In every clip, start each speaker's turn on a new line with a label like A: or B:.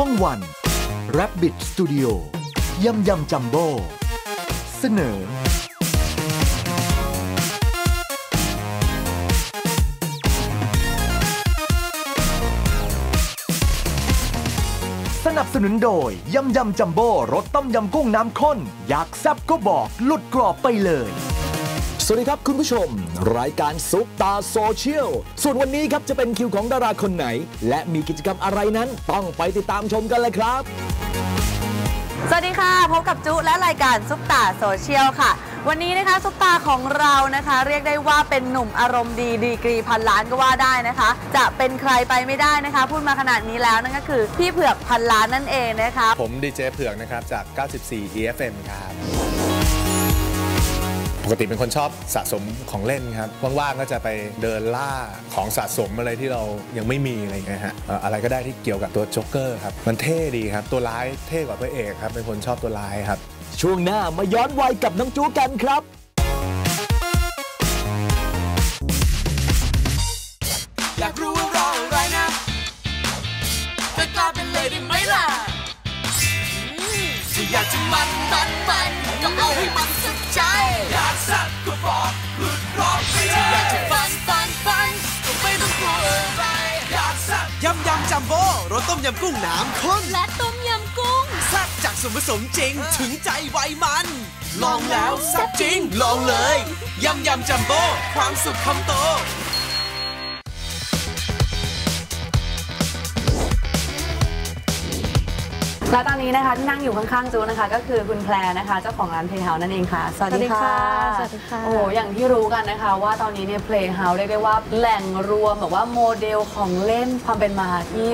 A: ช่องวัน Rabbit Studio ยำยำจัมโบ้เสนอ สนับสนุนโดย ยำยำจัมโบ้รสต้มยำกุ้งน้ำข้น อยากแซบก็บอก หลุดกรอบไปเลย
B: สวัสดีครับคุณผู้ชม รายการซุปตาโซเชียล ส่วนวันนี้ครับจะเป็นคิวของดาราคนไหน และมีกิจกรรมอะไรนั้น ต้องไปติดตามชมกันเลยครับ
C: สวัสดีค่ะ พบกับจุและรายการซุปตาโซเชียลค่ะ วันนี้นะคะซุปตาของเรานะคะ เรียกได้ว่าเป็นหนุ่มอารมณ์ดีดีกรีพันล้านก็ว่าได้นะคะ จะเป็นใครไปไม่ได้นะคะ พูดมาขนาดนี้แล้วนั่นก็คือพี่เผือกพันล้านนั่นเองนะคะ
D: ผมดีเจเผือกนะครับจาก 94 EFM ครับป กติเป็นคนชอบสะสมของเล่นครับว่างๆก็จะไปเดินล่าของสะสมอะไรที่เรายังไม่มีอะไรอย่างเงี้ยฮะเอ่ออะไรก็ได้ที่เกี่ยวกับตัวโจ๊กเกอร์ครับมันเท่ดีครับตัวร้ายเท่กว่าพระเอกครับเป็นคนชอบตัวร้ายครับ
B: ช่วงหน้ามาย้อนวัยกับน้องจูกันครับ
E: อยากรู้ว่ารออะไรนะจะกล้าเป็นเลยได้ไหมล่ะถ้าอยากจะมันมันมัน
F: มโบ้รสต้มยำกุ้งน้ำข้น
E: และต้มยำกุ้ง
F: แซ่บจากส่วนผสมจริงถึงใจไวมัน ลองแล้วแซ่บจริง ลองเลยยำยำจัมโบ้ความสุขคำโต
C: และตอนนี้นะคะที่นั่งอยู่ข้างๆจูนะคะ ก็คือคุณแพรนะคะเจ้าของร้านเพลย์เฮาส์นั่นเองค่ะ สวัสดีค่ะ
G: สวัสดีค่ะ
C: โอ้โหอย่างที่รู้กันนะคะ ว่าตอนนี้เนี่ยเพลย์เฮาส์เรียกได้ว่าแหล่งรวมแบบว่าโมเดลของเล่นความเป็นมาที่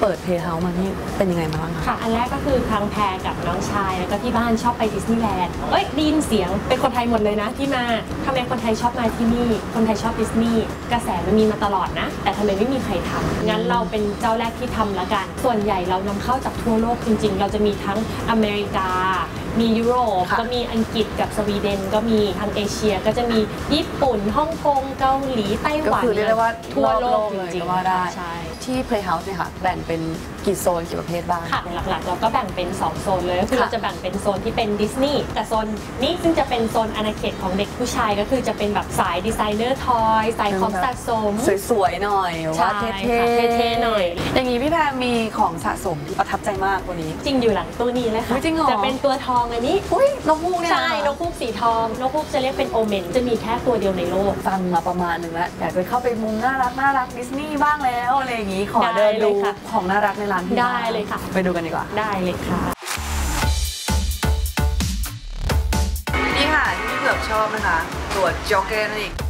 C: เปิดเพลย์เฮาส์มานี่เป็นยังไงมาบ้างคะ
G: ค่ะ อันแรกก็คือครั้งแพรกับน้องชาย แล้วก็ที่บ้านชอบไปดิสนีย์แลนด์เอ้ยได้ยินเสียงเป็นคนไทยหมดเลยนะที่มาทำไมคนไทยชอบมาที่นี่ คนไทยชอบดิสนีย์กระแสมันมีมาตลอดนะ แต่ทำไมไม่มีใครทำงั้นเราเป็นเจ้าแรกที่ทำละกัน ส่วนใหญ่เรานำเข้าจากทั่วโลกจริง ๆ เราจะมีทั้งอเมริกา มียุโรป
C: ค่ะ
G: ก็มีอังกฤษกับสวีเดน ก็มีทางเอเชียก็จะมีญี่ปุ่นฮ่องกงเกาหลีไต้ห
C: ก็
G: วัน
C: คือเรียกได้ว่า
G: ทั่วโลก
C: รอบ
G: จ
C: เลย
G: ริง
C: ก็
G: ๆ
C: ว่าได้
G: ใช่
C: ที่ Playhouse เนี่ยค่ะแบ่งเป็นกี่โซนกี่ประเภทบ้าง
G: ค่ะหลักๆ เราก็แบ่งเป็น 2 โซนเลยก็คือ
C: ค่ะ
G: เราจะแบ่งเป็นโซนที่เป็นดิสนีย์แต่โซนนี้ซึ่งจะเป็นโซนอาณาเขตของเด็กผู้ชายก็คือจะเป็นแบบสายดีไซเนอร์ทอยสายของสะสม
C: สวยๆหน่อยว่าเท่
G: ใช่ค่ะเท่ๆหน่อย
C: อย่างนี้พี่แพรมีของสะสมที่ประทับใจมากวันนี้
G: จริงอยู่หลังตู้นี้เลยค่ะ
C: อุ๊ยจริงเหรอ
G: จะเป็นตัวทองอันนี้
C: อุ้ยนกฮูกเนี่ย
G: ใช่นกฮูกสีทองนกฮูกจะเรียกเป็นโอเมนจะมีแค่ตัวเดียวในโลก
C: ฟังมาประมาณหนึ่งแล้วอยากจะเข้าไปมุมน่ารักน่ารักดิสนีย์บ้างแล้วอะไรอย่างนี้ขอ
G: ได้
C: เดิน
G: เล
C: ดู
G: ยค่ะ
C: ของน่ารักในร้านพี่
G: ได้เลยค่ะ
C: ไปดูกันดีกว่า
G: ได้เลยค่ะ
C: นี่ค่ะที่พี่เผือกชอบนะคะ ตัวจ็อกเกอร์นั่นเอง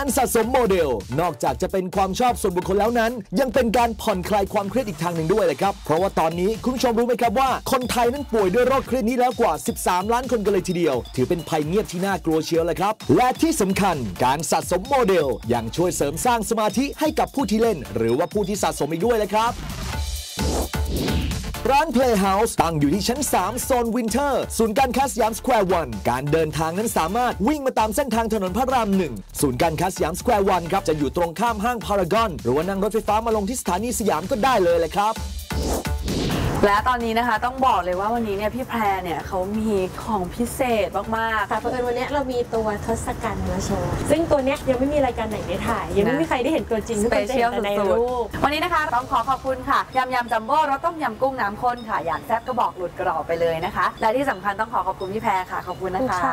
B: การสะสมโมเดล นอกจากจะเป็นความชอบส่วนบุคคลแล้วนั้น ยังเป็นการผ่อนคลายความเครียดอีกทางหนึ่งด้วยเลยครับ เพราะว่าตอนนี้คุณผู้ชมรู้ไหมครับว่า คนไทยนั้นป่วยด้วยโรคเครียดนี้แล้วกว่า 13 ล้านคนกันเลยทีเดียว ถือเป็นภัยเงียบที่น่ากลัวเชียวเลยครับ และที่สำคัญการสะสมโมเดลยังช่วยเสริมสร้างสมาธิให้กับผู้ที่เล่น หรือว่าผู้ที่สะสมอีกด้วยเลยครับ ร้าน Playhouse ตั้งอยู่ที่ชั้น 3 โซนวินเทอร์ ศูนย์การค้าสยามสแควร์วันการเดินทางนั้นสามารถวิ่งมาตามเส้นทางถนนพระรามหนึ่งศูนย์การค้าสยามสแควร์วันครับ จะอยู่ตรงข้ามห้างพารากอน หรือว่านั่งรถไฟฟ้ามาลงที่สถานีสยามก็ได้เลยเลยครับ
C: และตอนนี้นะคะต้องบอกเลยว่าวันนี้เนี่ยพี่แพรเนี่ยเขามีของพิเศษมากๆ
G: ค่ะเพราะเอิญวันเนี้ยเรามีตัวทศกัณฐ์มาโชว์ ซึ่งตัวเนี้ยยังไม่มีรายการไหนได้ถ่าย ยังไม่มีใครได้เห็นตัวจริง
C: ส
G: ทุก
C: เป
G: คนจะ
C: เชี
G: เห็
C: ยล
G: นแต่ใน
C: สุด
G: รูป
C: ๆวันนี้นะคะต้องขอขอบคุณค่ะยำยำจัมโบ้รสต้มยำกุ้งน้ำข้นค่ะ อยากแซ่บก็บอกหลุดกรอบไปเลยนะคะ และที่สำคัญต้องขอขอบคุณพี่แพรค่ะขอบคุณนะคะ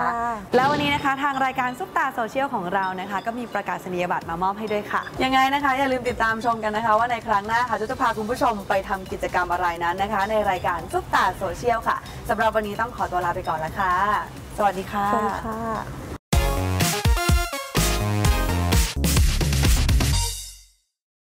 C: แล้ววันนี้นะคะทางรายการซุปตาโซเชียลของเรานะคะ ก็มีประกาศนียบัตรมามอบให้ด้วยค่ะยังไงนะคะ อย่าลืมติดตามชมกันนะคะ ว่าในครั้งหน้าค่ะจะพาคุณผู้ชมไปทำกิจกรรมอะไรนั้นนะคะในรายการซุปตาโซเชียลค่ะสำหรับวันนี้ต้องขอตัวลาไปก่อนแล้วค่ะ สวัสดีค่ะ
G: สวัสดีค่ะ